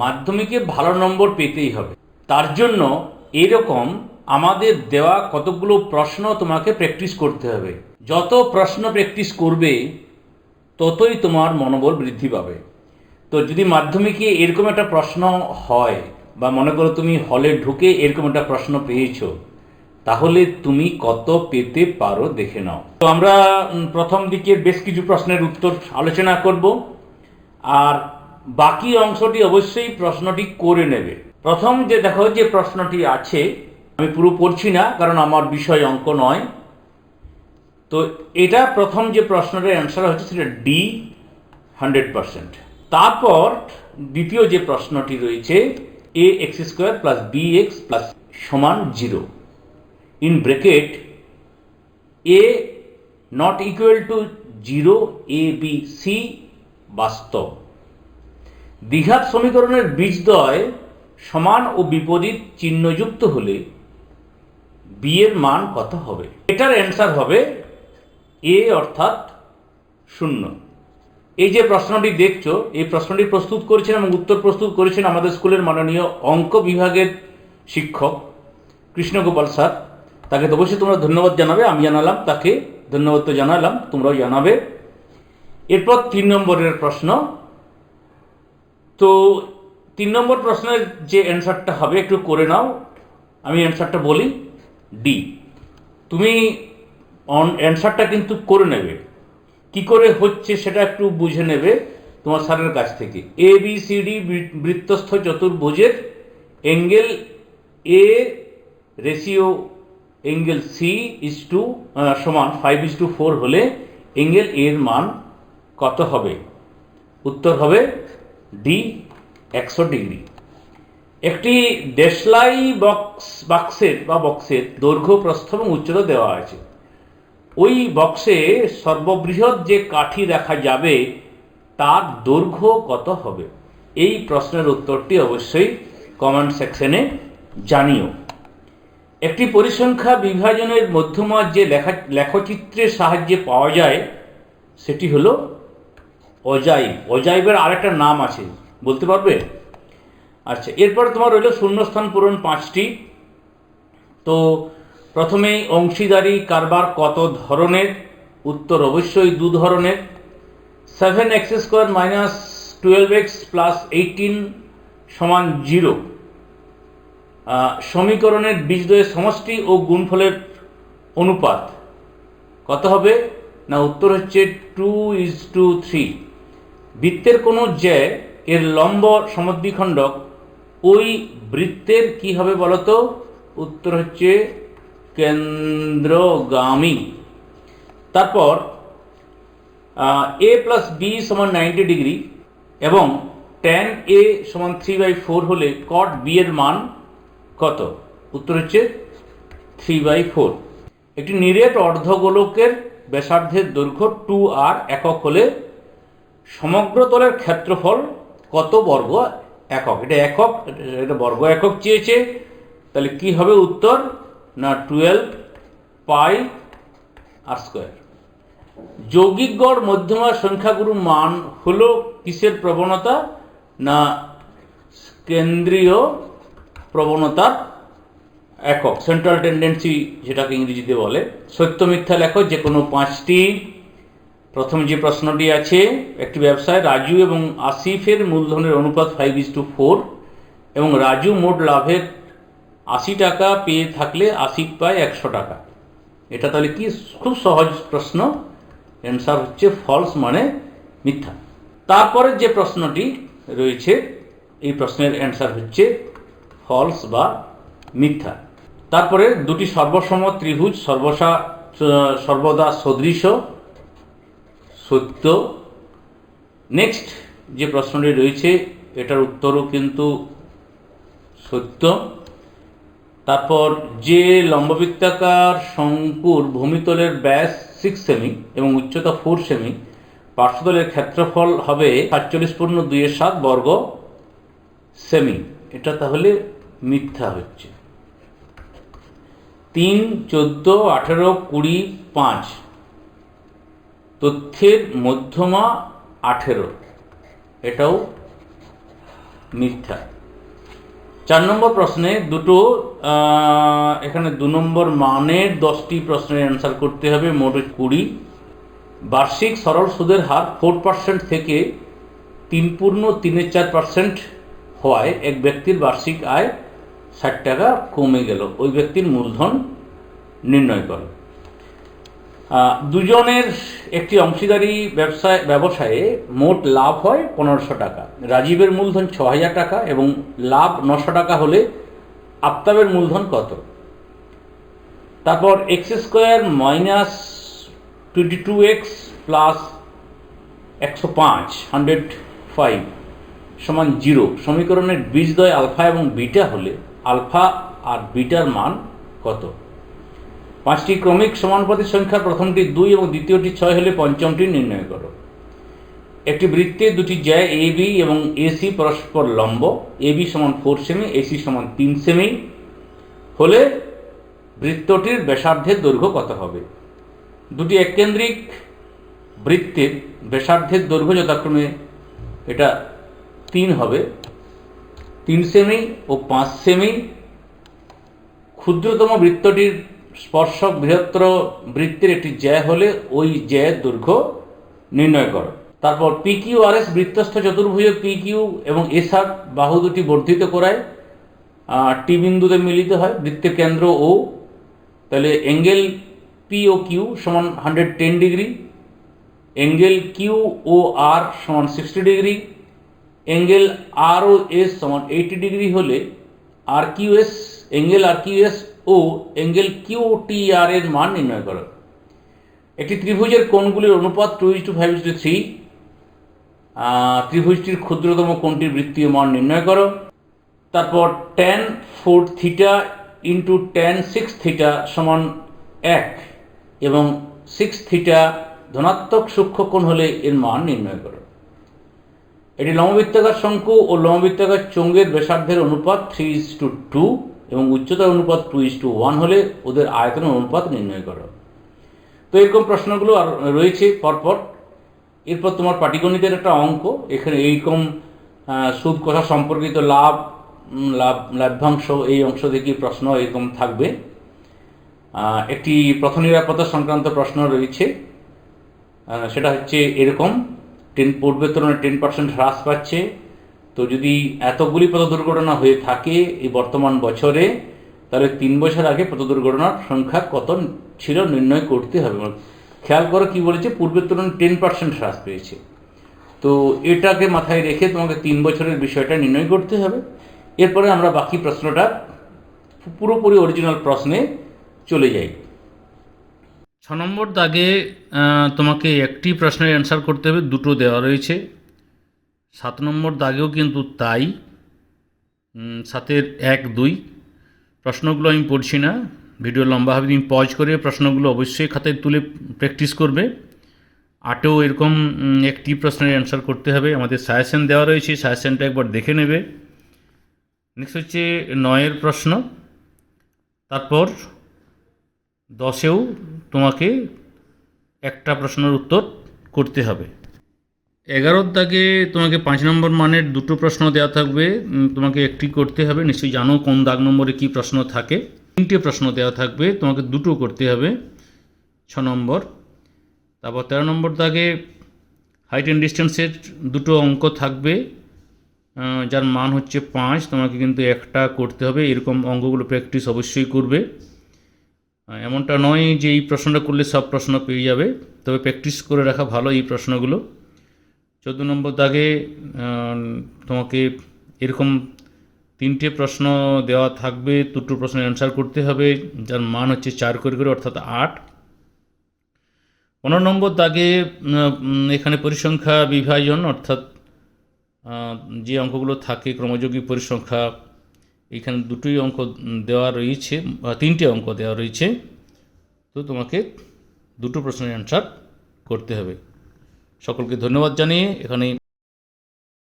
মাধ্যমিকে ভালো নম্বর পেতেই হবে। তার জন্য এরকম আমাদের দেওয়া কতগুলো প্রশ্ন তোমাকে প্র্যাকটিস করতে হবে। যত প্রশ্ন প্র্যাকটিস করবে, ততই তোমার মনোবল বৃদ্ধি পাবে। তো যদি মাধ্যমিকে এরকম একটা প্রশ্ন হয় বা মনে করো তুমি হলে ঢুকে এরকম একটা প্রশ্ন পেয়েছ, তাহলে তুমি কত পেতে পারো দেখে নাও। তো আমরা প্রথম দিকের বেশ কিছু প্রশ্নের উত্তর আলোচনা করব। আর বাকি অংশটি অবশ্যই প্রশ্নটি করে নেবে। প্রথম যে দেখো যে প্রশ্নটি আছে, আমি পুরো পড়ছি না, কারণ আমার বিষয় অঙ্ক নয়। তো এটা প্রথম যে প্রশ্নটার অ্যান্সার হচ্ছে সেটা ডি হান্ড্রেড পার্সেন্ট তারপর দ্বিতীয় যে প্রশ্নটি রয়েছে A X square plus B X plus সমান zero in bracket A not equal to zero A B C বাস্তব। দ্বিঘাত সমীকরণের বীজদ্বয় সমান ও বিপরীত চিহ্নযুক্ত হলে বি এর মান কত হবে? এটার অ্যান্সার হবে এ অর্থাৎ শূন্য। এই যে প্রশ্নটি দেখছ, এই প্রশ্নটি প্রস্তুত করেছেন এবং উত্তর প্রস্তুত করেছেন আমাদের স্কুলের মাননীয় অঙ্ক বিভাগের শিক্ষক কৃষ্ণগোপাল স্যার। তাকে তো অবশ্যই তোমরা ধন্যবাদ জানাবে, আমি জানালাম তাকে, ধন্যবাদ তো জানালাম, তোমরাও জানাবে। এরপর তিন নম্বরের প্রশ্ন তো তিন নম্বর প্রশ্নের যে অ্যান্সারটা হবে, একটু করে নাও। আমি অ্যান্সারটা বলি ডি তুমি অ্যান্সারটা কিন্তু করে নেবে। কি করে হচ্ছে সেটা একটু বুঝে নেবে তোমার স্যারের কাছ থেকে। এ বি সি ডি বৃত্তস্থ চতুর্ভুজের angle A ratio angle C is to সমান ফাইভ ইস টু ফোর হলে অ্যাঙ্গেল এর মান কত হবে? উত্তর হবে ডি একশো ডিগ্রি একটি দেশলাই বক্স বাক্সের বা বক্সের দৈর্ঘ্য, প্রস্থ এবং উচ্চতা দেওয়া আছে। ওই বক্সে সর্ববৃহৎ যে কাঠি দেখা যাবে, তার দৈর্ঘ্য কত হবে? এই প্রশ্নের উত্তরটি অবশ্যই কমেন্ট সেকশনে জানিও। একটি পরিসংখ্যা বিভাজনের মধ্যমা যে লেখা, লেখচিত্রের সাহায্যে পাওয়া যায়, সেটি হলো অজাইব। অজাইবের আরেকটা নাম আছে, বলতে পারবে? আচ্ছা এরপর তোমার রইল শূন্যস্থান পূরণ পাঁচটি। তো প্রথমেই অংশীদারি কারবার কত ধরনের? উত্তর অবশ্যই দু ধরনের। Seven X square minus twelve X plus eighteen সমান জিরো সমীকরণের বীজদ্বয়ের সমষ্টি ও গুণফলের অনুপাত। কত হবে? না, উত্তর হচ্ছে টু ইজ টু থ্রি বৃত্তের কোনো যে এর লম্ব সমদ্বিখণ্ডক, ওই বৃত্তের কি হবে বলতো? উত্তর হচ্ছে কেন্দ্রগামী। তারপর এ প্লাস বি সমান নাইনটি ডিগ্রি এবং ট্যান এ সমান থ্রি বাই ফোর হলে কট বি এর মান কত? উত্তর হচ্ছে থ্রি বাই ফোর একটি নিরেট অর্ধগোলকের ব্যাসার্ধের দৈর্ঘ্য টু আর একক হলে সমগ্র তলের ক্ষেত্রফল কত বর্গ একক? এটা একক, এটা বর্গ একক চেয়েছে। তাহলে কি হবে উত্তর? না টুয়েলভ পাই আর স্কোয়ার যৌগিক গড় মধ্যমা সংখ্যাগুরু মান হলো কিসের প্রবণতা? না, কেন্দ্রীয় প্রবণতার একক সেন্ট্রাল টেন্ডেন্সি যেটাকে ইংরেজিতে বলে, সত্য মিথ্যা লেখো যে কোনো পাঁচটি প্রথম যে প্রশ্নটি আছে, একটি ব্যবসায় রাজু এবং আসিফের মূলধনের অনুপাত ফাইভ ইস টু ফোর এবং রাজু মোট লাভের আশি টাকা পেয়ে থাকলে আসিফ পায় একশো টাকা। এটা তাহলে কি খুব সহজ প্রশ্ন? অ্যান্সার হচ্ছে ফলস মানে মিথ্যা। তারপরে যে প্রশ্নটি রয়েছে, এই প্রশ্নের অ্যান্সার হচ্ছে ফলস বা মিথ্যা। তারপরে দুটি সর্বসম ত্রিভুজ সর্বসা সর্বদা সদৃশ সত্য। নেক্সট যে প্রশ্নটি রয়েছে, এটার উত্তরও কিন্তু সত্য। তারপর যে লম্ববৃত্তাকার শঙ্কুর ভূমিতলের ব্যাস সিক্স সেমি এবং উচ্চতা ফোর সেমি পার্শ্বতলের ক্ষেত্রফল হবে সাতচল্লিশ পূর্ণ দুইয়ের সাত বর্গ সেমি এটা তাহলে মিথ্যা হচ্ছে। তিন, চোদ্দ, আঠেরো, কুড়ি, পাঁচ। তথ্যের মধ্যমা আঠেরো। এটাও মিথ্যা। চার নম্বর প্রশ্নে দুটো এখানে দু নম্বর মানের দশটি প্রশ্নের অ্যান্সার করতে হবে, মোট কুড়ি। বার্ষিক সরল সুদের হার ফোর পার্সেন্ট থেকে তিন পূর্ণ তিনের চার পার্সেন্ট হওয়ায় এক ব্যক্তির বার্ষিক আয় ষাট টাকা কমে গেল। ওই ব্যক্তির মূলধন নির্ণয় করো। দুজনের একটি অংশীদারি ব্যবসায়, ব্যবসায়ে মোট লাভ হয় পনেরোশো টাকা। রাজীবের মূলধন ছ হাজার টাকা এবং লাভ নশো টাকা হলে আফতাবের মূলধন কত? তারপর X square minus twenty two X plus একশো পাঁচ, হান্ড্রেড ফাইভ সমান জিরো। সমীকরণের বীজদ্বয় আলফা এবং বিটা হলে আলফা আর বিটার মান কত? পাঁচটি ক্রমিক সমানুপাতিক সংখ্যার প্রথমটি দুই এবং দ্বিতীয়টি ছয় হলে পঞ্চমটি নির্ণয় করো। একটি বৃত্তে দুটি জ্যা, এ, বি এবং এসি পরস্পর লম্ব, এ, বি সমান ফোর সেমি এসি সমান তিন সেমি হলে বৃত্তটির ব্যাসার্ধের দৈর্ঘ্য কত হবে? দুটি এককেন্দ্রিক বৃত্তের ব্যাসার্ধের দৈর্ঘ্য যথাক্রমে এটা তিন হবে। তিন সেমি ও পাঁচ সেমি ক্ষুদ্রতম বৃত্তটির স্পর্শক বৃহত্তর বৃত্তের একটি জ্যা হলে ওই জ্যায়ের দৈর্ঘ্য নির্ণয় করো। তারপর পি কিউ আর এস বৃত্তস্থ চতুর্ভুজ পি কিউ এবং এস আর বাহু দুটি বর্ধিত করায় টি বিন্দুতে মিলিত হয়, বৃত্তের কেন্দ্র ও তাহলে অ্যাঙ্গেল পি ও কিউ সমান hundred ten degree, angle Q O R সমান sixty degree, angle R O S সমান এইটি ডিগ্রি হলে R Q S angle R Q S ও অ্যাঙ্গেল কিউ টি আর এর মান নির্ণয় করো। একটি ত্রিভুজের কোণগুলির অনুপাত two is to five is to three. ত্রিভুজটির ক্ষুদ্রতম কোণটির বৃত্তীয় মান নির্ণয় করো। তারপর tan four theta into tan six theta সমান এক এবং সিক্স থিটা ধনাত্মক সূক্ষ্মকোণ হলে এর মান নির্ণয় করো। এটি লম্ববৃত্তাকার শঙ্কু ও লম্ববৃত্তাকার চোঙ্গের ব্যাসার্ধের অনুপাত থ্রি ইস টু টু। এবং উচ্চতার অনুপাত টু ইস টু ওয়ান হলে ওদের আয়তনের অনুপাত নির্ণয় করো। তো এরকম প্রশ্নগুলো আর রয়েছে পরপর। এরপর তোমার পাটিগণিতের একটা অঙ্ক, এখানে এইরকম সুদ কথা সম্পর্কিত লাভ লাভ, লাভ্যাংশ এই অংশ থেকে প্রশ্ন এরকম থাকবে। একটি প্রথম নিরাপত্তা সংক্রান্ত প্রশ্ন রয়েছে। সেটা হচ্ছে এরকম টেন পূর্বের তুলনায় টেন পার্সেন্ট হ্রাস পাচ্ছে তো যদি এতগুলি পথ দুর্ঘটনা হয়ে থাকে এই বর্তমান বছরে, তাহলে তিন বছর আগে পথ দুর্ঘটনার সংখ্যা কত ছিল নির্ণয় করতে হবে। খেয়াল করো কি বলেছে পূর্বের তুলনায় টেন পার্সেন্ট হ্রাস পেয়েছে। তো এটাকে মাথায় রেখে তোমাকে তিন বছরের বিষয়টা নির্ণয় করতে হবে। এরপরে আমরা বাকি প্রশ্নটা পুরোপুরি অরিজিনাল প্রশ্নে চলে যাই। ছ নম্বর দাগে তোমাকে একটি প্রশ্নের অ্যান্সার করতে হবে, দুটো দেওয়া রয়েছে। সাত নম্বর দাগেও কিন্তু তাই। সাতের এক, দুই। প্রশ্নগুলো আমি পড়ছি না। ভিডিও লম্বা হবে, তুমি পজ করে প্রশ্নগুলো অবশ্যই খাতায় তুলে প্র্যাকটিস করবে। আটেও এরকম একটি প্রশ্নের অ্যান্সার করতে হবে। আমাদের সাজেশন দেওয়া রয়েছে সাজেশনটা একবার দেখে নেবে। নেক্সট হচ্ছে নয়ের প্রশ্ন। তারপর দশেও তোমাকে একটা প্রশ্নের উত্তর করতে হবে। এগারোর দাগে তোমাকে পাঁচ নম্বর মানের দুটো প্রশ্ন দেওয়া থাকবে। তোমাকে একটি করতে হবে, নিশ্চয়ই জানো কোন দাগ নম্বরে কী প্রশ্ন থাকে। তিনটে প্রশ্ন দেওয়া থাকবে, তোমাকে দুটো করতে হবে, ছ নম্বর। তারপর তেরো নম্বর দাগে হাইট অ্যান্ড ডিস্টেন্সের দুটো অঙ্ক থাকবে যার মান হচ্ছে পাঁচ, তোমাকে কিন্তু একটা করতে হবে, এরকম অঙ্কগুলো প্র্যাকটিস অবশ্যই করবে। এমনটা নয় যে এই প্রশ্নটা করলে সব প্রশ্ন পেয়ে যাবে, তবে প্র্যাকটিস করে রাখা ভালো এই প্রশ্নগুলো। চোদ্দ নম্বর দাগে তোমাকে এরকম তিনটে প্রশ্ন দেওয়া থাকবে, দুটো প্রশ্নের অ্যান্সার করতে হবে, যার মান হচ্ছে চার করে করে, অর্থাৎ আট। পনেরো নম্বর দাগে এখানে পরিসংখ্যা বিভাজন, অর্থাৎ যে অঙ্কগুলো থাকে ক্রমযোগী পরিসংখ্যা, এখানে দুটোই অঙ্ক দেওয়া রয়েছে, বা তিনটে অঙ্ক দেওয়া রয়েছে। তো তোমাকে দুটো প্রশ্নের অ্যান্সার করতে হবে। সকলকে ধন্যবাদ জানিয়ে এখানে